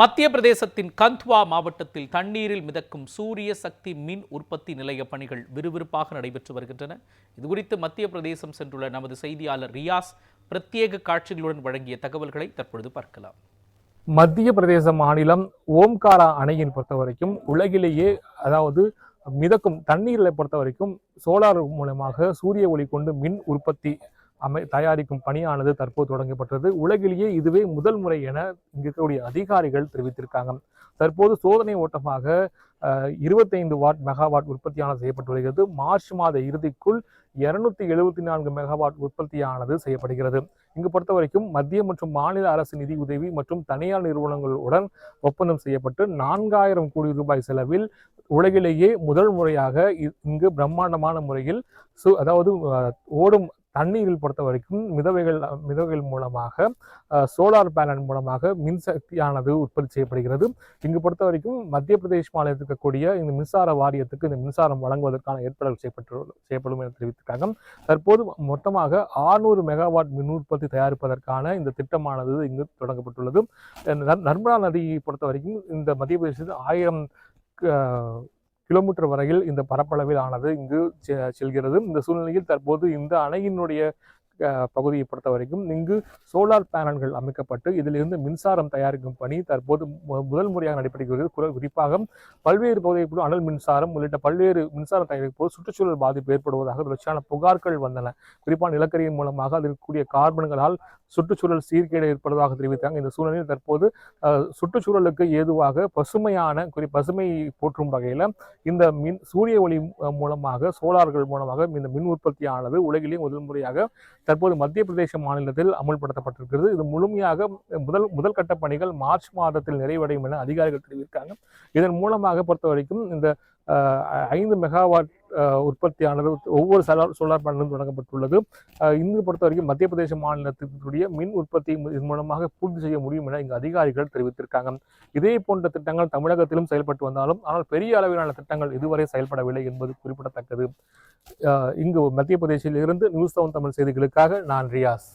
மத்திய பிரதேசத்தின் கந்த்வா மாவட்டத்தில் தண்ணீரில் மிதக்கும் சூரிய சக்தி மின் உற்பத்தி நிலைய பணிகள் விறுவிறுப்பாக நடைபெற்று வருகின்றன. இதுகுறித்து மத்திய பிரதேசம் சென்றுள்ள நமது செய்தியாளர் ரியாஸ் பிரத்யேக காட்சிகளுடன் வழங்கிய தகவல்களை தற்பொழுது பார்க்கலாம். மத்திய பிரதேச மாநிலம் ஓம்காரா அணையின் பொறுத்த வரைக்கும் உலகிலேயே அதாவது மிதக்கும் தண்ணீரை பொறுத்த வரைக்கும் சோலார் மூலமாக சூரிய ஒளி கொண்டு மின் உற்பத்தி அமை தயாரிக்கும் பணியானது தற்போது தொடங்கப்பட்டது. உலகிலேயே இதுவே முதல் முறை என இங்கு இருக்கக்கூடிய அதிகாரிகள் தெரிவித்திருக்காங்க. தற்போது சோதனை ஓட்டமாக இருபத்தைந்து வாட் மெகாவாட் உற்பத்தியானது செய்யப்பட்டு வருகிறது. மார்ச் மாத இறுதிக்குள் இருநூத்தி எழுபத்தி நான்கு மெகாவாட் உற்பத்தியானது செய்யப்படுகிறது. இங்கு பொறுத்த வரைக்கும் மத்திய மற்றும் மாநில அரசு நிதி உதவி மற்றும் தனியார் நிறுவனங்களுடன் ஒப்பந்தம் செய்யப்பட்டு நான்காயிரம் கோடி ரூபாய் செலவில் உலகிலேயே முதல் முறையாக இங்கு பிரம்மாண்டமான முறையில் சு அதாவது ஓடும் தண்ணீரில் பொறுத்த வரைக்கும் மிதவைகள் மிதவைகள் மூலமாக சோலார் பேனல் மூலமாக மின்சக்தியானது உற்பத்தி செய்யப்படுகிறது. இங்கு பொறுத்த வரைக்கும் மத்திய பிரதேஷ் மாநிலத்தில் இருக்கக்கூடிய இந்த மின்சார வாரியத்துக்கு இந்த மின்சாரம் வழங்குவதற்கான ஏற்பாடுகள் செய்யப்பட்டு செய்யப்படும் என தெரிவித்திருக்காங்க. தற்போது மொத்தமாக 600 மெகாவாட் மின் உற்பத்தி தயாரிப்பதற்கான இந்த திட்டமானது இங்கு தொடங்கப்பட்டுள்ளது. நர்மதா நதியை பொறுத்த வரைக்கும் இந்த மத்திய பிரதேசத்தில் ஆயிரம் கிலோமீட்டர் வரையில் இந்த பரப்பளவில் ஆனது இங்கு செ- செல்கிறது. இந்த சூழ்நிலையில் தற்போது இந்த அணையினுடைய பகுதியை பொறுத்த வரைக்கும் இங்கு சோலார் பேனல்கள் அமைக்கப்பட்டு இதிலிருந்து மின்சாரம் தயாரிக்கும் பணி தற்போது முதல் முறையாக நடைபெறுகிறது. குறி- குறிப்பாக பல்வேறு பகுதிகளில் அனல் மின்சாரம் உள்ளிட்ட பல்வேறு மின்சாரம் தயாரிக்கும் போது சுற்றுச்சூழல் பாதிப்பு ஏற்படுவதாக தொடர்ச்சியான புகார்கள் வந்தன. குறிப்பாக நிலக்கரியின் மூலமாக அதில் இருக்கக்கூடிய கார்பன்களால் சுற்றுச்சூழல் சீர்கேடு ஏற்படுவதாக தெரிவித்தாங்க. இந்த சூழ்நிலையில் தற்போது சுற்றுச்சூழலுக்கு ஏதுவாக பசுமையான குறி பசுமை போற்றும் வகையில் இந்த மின் சூரிய ஒளி மூலமாக சோலார்கள் மூலமாக இந்த மின் உற்பத்தியானது உலகிலேயே முதல் முறையாக தற்போது மத்திய பிரதேச மாநிலத்தில் அமுல்படுத்தப்பட்டிருக்கிறது. இது முழுமையாக முதல் முதல் கட்ட பணிகள் மார்ச் மாதத்தில் நிறைவடையும் என அதிகாரிகள் தெரிவித்திருக்காங்க. இதன் மூலமாக பொறுத்த வரைக்கும் இந்த ஐந்து மெகாவாட் உற்பத்தியானது ஒவ்வொரு சோலார் சோலார் பேனலும் தொடங்கப்பட்டுள்ளது. இந்து பொறுத்த வரைக்கும் மத்திய பிரதேச மாநிலத்தினுடைய மின் உற்பத்தி இதன் மூலமாக பூர்த்தி செய்ய முடியும் என இங்கு அதிகாரிகள் தெரிவித்திருக்காங்க. இதே போன்ற திட்டங்கள் தமிழகத்திலும் செயல்பட்டு வந்தாலும் ஆனால் பெரிய அளவிலான திட்டங்கள் இதுவரை செயல்படவில்லை என்பது குறிப்பிடத்தக்கது. இங்கு மத்திய பிரதேசில் இருந்து நியூஸ் செவன் தமிழ் செய்திகளுக்காக நான் ரியாஸ்.